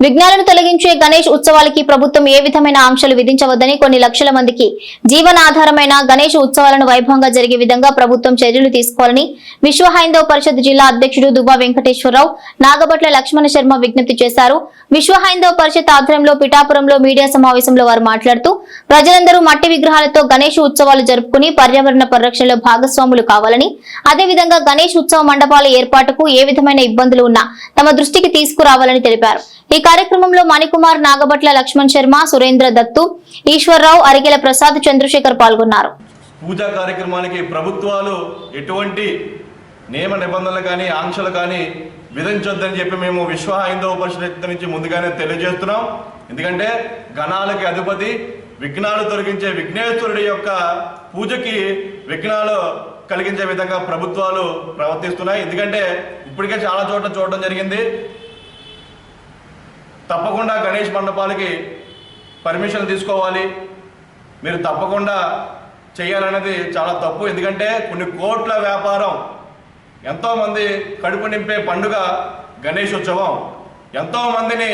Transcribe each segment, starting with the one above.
విఘ్నాలను తొలగించే గణేష్ ఉత్సవాలకి ప్రభుత్వం ఏ విధమైన ఆంక్షలు విధించవద్దని కొన్ని లక్షల మందికి జీవనాధారమైన గణేష్ ఉత్సవాలను వైభవంగా జరిగే విధంగా ప్రభుత్వం చర్యలు తీసుకోవాలని విశ్వ హైందవ పరిషత్ జిల్లా అధ్యక్షుడు దుబ్బా వెంకటేశ్వరరావు నాగపట్ల లక్ష్మణ శర్మ విజ్ఞప్తి చేశారు. విశ్వ హైందవ పరిషత్ ఆధ్వర్యంలో పిఠాపురంలో మీడియా సమావేశంలో వారు మాట్లాడుతూ ప్రజలందరూ మట్టి విగ్రహాలతో గణేష్ ఉత్సవాలు జరుపుకుని పర్యావరణ పరిరక్షణలో భాగస్వాములు కావాలని అదేవిధంగా గణేష్ ఉత్సవ మండపాల ఏర్పాటుకు ఏ విధమైన ఇబ్బందులు ఉన్నా తమ దృష్టికి తీసుకురావాలని తెలిపారు. ఈ కార్యక్రమంలో మణికుమార్ నాగబట్ల లక్ష్మణ్ శర్మ సురేంద్ర దత్తు ఈశ్వరరావు అరికెల ప్రసాద్ చంద్రశేఖర్ పాల్గొన్నారు. పూజా కార్యక్రమానికి ప్రభుత్వాలు ఎటువంటి నియమ నిబంధనలు కానీ ఆంక్షలు కానీ విధించొద్దని చెప్పి మేము విశ్వ హైందవ పరిషత్ నుంచి ముందుగానే తెలియజేస్తున్నాం. ఎందుకంటే గణాలకి అధిపతి విఘ్నాలు తొలగించే విఘ్నేశ్వరుడి యొక్క పూజకి విఘ్నాలు కలిగించే విధంగా ప్రభుత్వాలు ప్రవర్తిస్తున్నాయి. ఎందుకంటే ఇప్పటికే చాలా చోట్ల చూడడం జరిగింది. తప్పకుండా గణేష్ మండపాలకి పర్మిషన్ తీసుకోవాలి. మీరు తప్పకుండా చేయాలనేది చాలా తప్పు. ఎందుకంటే కొన్ని కోట్ల వ్యాపారం ఎంతోమంది కడుపు నింపే పండుగ గణేష్ ఉత్సవం ఎంతోమందిని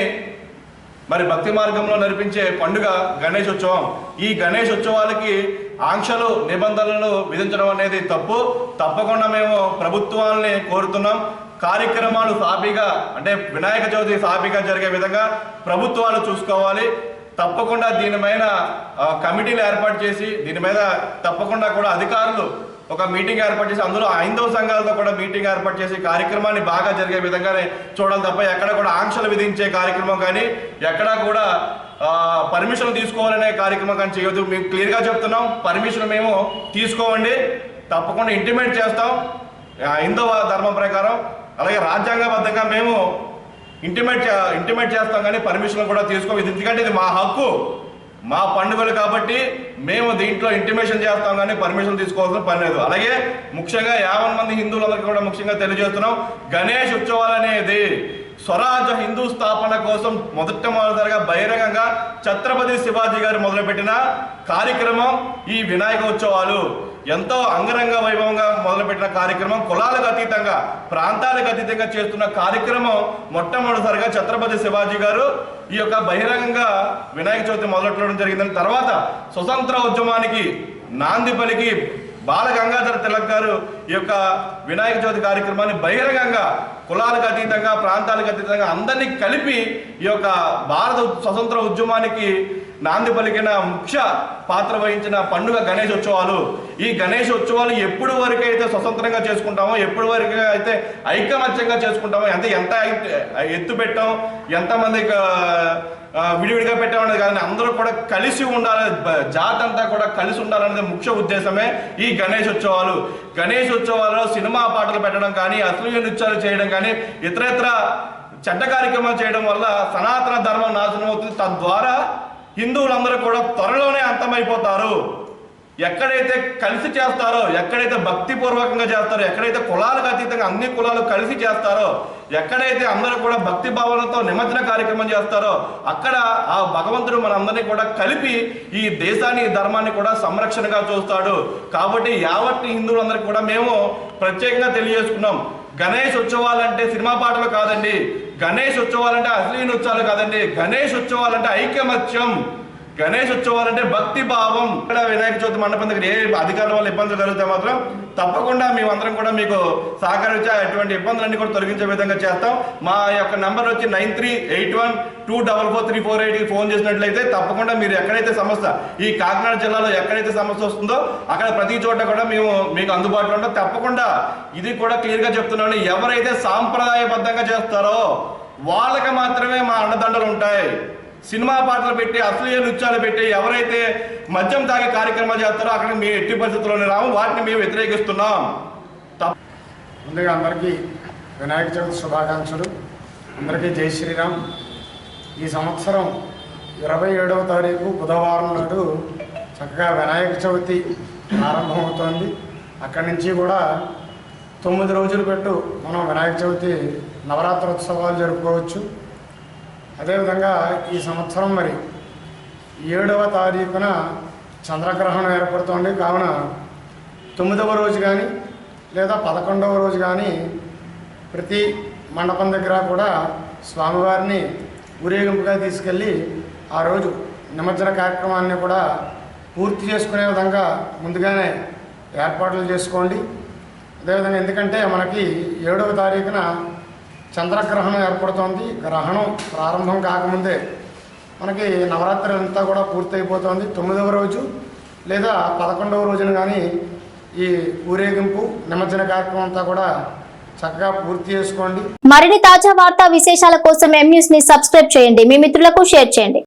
మరి భక్తి మార్గంలో నడిపించే పండుగ గణేష్ ఉత్సవం ఈ గణేష్ ఉత్సవాలకి ఆంక్షలు నిబంధనలు విధించడం అనేది తప్పు. తప్పకుండా మేము ప్రభుత్వాన్ని కోరుతున్నాం. కార్యక్రమాలు సాఫీగా అంటే వినాయక చవితి సాఫీగా జరిగే విధంగా ప్రభుత్వాలు చూసుకోవాలి. తప్పకుండా దీనిపైన కమిటీలు ఏర్పాటు చేసి దీని మీద తప్పకుండా కూడా అధికారులు ఒక మీటింగ్ ఏర్పాటు చేసి అందులో హైందవ సంఘాలతో కూడా మీటింగ్ ఏర్పాటు చేసి కార్యక్రమాన్ని బాగా జరిగే విధంగానే చూడాలి తప్ప ఎక్కడ కూడా ఆంక్షలు విధించే కార్యక్రమం కానీ ఎక్కడా కూడా పర్మిషన్ తీసుకోవాలనే కార్యక్రమం కానీ చేయొద్దు. మేము క్లియర్గా చెప్తున్నాం పర్మిషన్ మేము తీసుకోవండి. తప్పకుండా ఇంటిమేట్ చేస్తాం. ఆ, హైందవ ధర్మం ప్రకారం అలాగే రాజ్యాంగబద్ధంగా మేము ఇంటిమేట్ చే- ఇంటిమేట్ చేస్తాం కానీ పర్మిషన్ కూడా తీసుకో ఇది ఎందుకంటే ఇది మా హక్కు. మా పండుగలు కాబట్టి మేము దీంట్లో ఇంటిమేషన్ చేస్తాం కానీ పర్మిషన్ తీసుకోవాల్సిన పని లేదు. అలాగే ముఖ్యంగా యాభై మంది హిందువులందరికీ కూడా ముఖ్యంగా తెలియజేస్తున్నాం. గణేష్ ఉత్సవాలు అనేది స్వరాజ్య హిందూ స్థాపన కోసం మొదటమొదటిసారిగా బహిరంగంగా ఛత్రపతి శివాజీ గారు మొదలుపెట్టిన కార్యక్రమం ఈ వినాయక ఉత్సవాలు. ఎంతో అంగరంగ వైభవంగా మొదలుపెట్టిన కార్యక్రమం కులాలకు అతీతంగా ప్రాంతాలకు అతీతంగా చేస్తున్న కార్యక్రమం మొట్టమొదటిసారిగా ఛత్రపతి శివాజీ గారు ఈ యొక్క బహిరంగంగా వినాయక చవితి మొదలెట్టడం జరిగిందని తర్వాత స్వతంత్ర ఉద్యమానికి నాంది పలికి బాల గంగాధర తిలక్ గారు ఈ యొక్క వినాయక చవితి కార్యక్రమాన్ని బహిరంగంగా కులాలకు అతీతంగా ప్రాంతాలకు అతీతంగా అందరినీ కలిపి ఈ యొక్క భారత స్వతంత్ర ఉద్యమానికి నాంది పలికిన ముఖ్య పాత్ర వహించిన పండుగ గణేష్ ఉత్సవాలు. ఈ గణేష్ ఉత్సవాలు ఎప్పుడు వరకు అయితే స్వతంత్రంగా చేసుకుంటామో ఎప్పుడు వరకు అయితే ఐకమత్యంగా చేసుకుంటామో ఎంత ఎంత ఐ- ఎత్తు పెట్టాం ఎంతమంది విడివిడిగా పెట్టామనేది కానీ అందరూ కూడా కలిసి ఉండాలి జాతి అంతా కూడా కలిసి ఉండాలనేది ముఖ్య ఉద్దేశమే ఈ గణేష్ ఉత్సవాలు. గణేష్ ఉత్సవాలలో సినిమా పాటలు పెట్టడం కానీ అసలు నృత్యాలు చేయడం కానీ ఇతరేతర చెడ్డ కార్యక్రమాలు చేయడం వల్ల సనాతన ధర్మం నాశనం అవుతుంది. తద్వారా హిందువులందరూ కూడా త్వరలోనే అంతమైపోతారు. ఎక్కడైతే కలిసి చేస్తారో ఎక్కడైతే భక్తిపూర్వకంగా చేస్తారో ఎక్కడైతే కులాలకు అతీతంగా అన్ని కులాలు కలిసి చేస్తారో ఎక్కడైతే అందరూ కూడా భక్తి భావనతో నిమజ్జన కార్యక్రమం చేస్తారో అక్కడ ఆ భగవంతుడు మనందరినీ కూడా కలిపి ఈ దేశాన్ని ఈ ధర్మాన్ని కూడా సంరక్షణగా చూస్తాడు. కాబట్టి యావత్ హిందువులందరికీ కూడా మేము ప్రత్యేకంగా తెలియజేసుకున్నాం. గణేష్ ఉత్సవాలంటే సినిమా పాటలు కాదండి. గణేష్ ఉత్సవాలంటే అశ్లీన ఉత్సవాలు కాదండి. గణేష్ ఉత్సవాలంటే ఐక్యమత్యం గణేష్ ఉత్సవాలంటే భక్తి భావం. ఇక్కడ వినాయక చవితి మండపం దగ్గర ఏ అధికారుల వల్ల ఇబ్బందులు కలిగితే మాత్రం తప్పకుండా మేమందరం కూడా మీకు సహకరించే ఎటువంటి ఇబ్బందులన్నీ కూడా తొలగించే విధంగా చేస్తాం. మా యొక్క నంబర్ వచ్చి nine three eight one two double four three four ఎయిట్కి ఫోన్ చేసినట్లయితే తప్పకుండా మీరు ఎక్కడైతే సమస్య ఈ కాకినాడ జిల్లాలో ఎక్కడైతే సమస్య వస్తుందో అక్కడ ప్రతి చోట కూడా మేము మీకు అందుబాటులో ఉంటాం. తప్పకుండా ఇది కూడా క్లియర్గా చెప్తున్నాను. ఎవరైతే సాంప్రదాయబద్ధంగా చేస్తారో వాళ్ళకి మాత్రమే మా అండదండలు ఉంటాయి. సినిమా పాటలు పెట్టి అశ్లీల నృత్యాలు పెట్టి ఎవరైతే మద్యం తాగే కార్యక్రమాలు చేస్తారో అక్కడ మేము ఎట్టి పరిస్థితుల్లోనే రాము. వాటిని మేము వ్యతిరేకిస్తున్నాం. ముందుగా అందరికీ వినాయక చవితి శుభాకాంక్షలు. అందరికీ జై శ్రీరామ్. ఈ సంవత్సరం ఇరవై ఏడవ తారీఖు బుధవారం నాడు చక్కగా వినాయక చవితి ప్రారంభమవుతోంది. అక్కడి నుంచి కూడా తొమ్మిది రోజులు పెట్టు మనం వినాయక చవితి నవరాత్రోత్సవాలు జరుపుకోవచ్చు. అదేవిధంగా ఈ సంవత్సరం మరి ఏడవ తారీఖున చంద్రగ్రహణం ఏర్పడుతోంది. కావున తొమ్మిదవ రోజు కానీ లేదా పదకొండవ రోజు కానీ ప్రతి మండపం దగ్గర కూడా స్వామివారిని ఊరేగింపుగా తీసుకెళ్ళి ఆ రోజు నిమజ్జన కార్యక్రమాన్ని కూడా పూర్తి చేసుకునే విధంగా ముందుగానే ఏర్పాట్లు చేసుకోండి. అదేవిధంగా ఎందుకంటే మనకి ఏడవ తారీఖున చంద్రగ్రహణం ఏర్పడుతోంది. గ్రహణం ప్రారంభం కాకముందే మనకి నవరాత్రి అంతా కూడా పూర్తయిపోతుంది. తొమ్మిదవ రోజు లేదా పదకొండవ రోజున కానీ ఈ ఊరేగింపు నిమజ్జన కార్యక్రమం అంతా కూడా చక్కగా పూర్తి చేసుకోండి. మరిన్ని తాజా వార్తా విశేషాల కోసం ఎం న్యూస్ని సబ్స్క్రైబ్ చేయండి. మీ మిత్రులకు షేర్ చేయండి.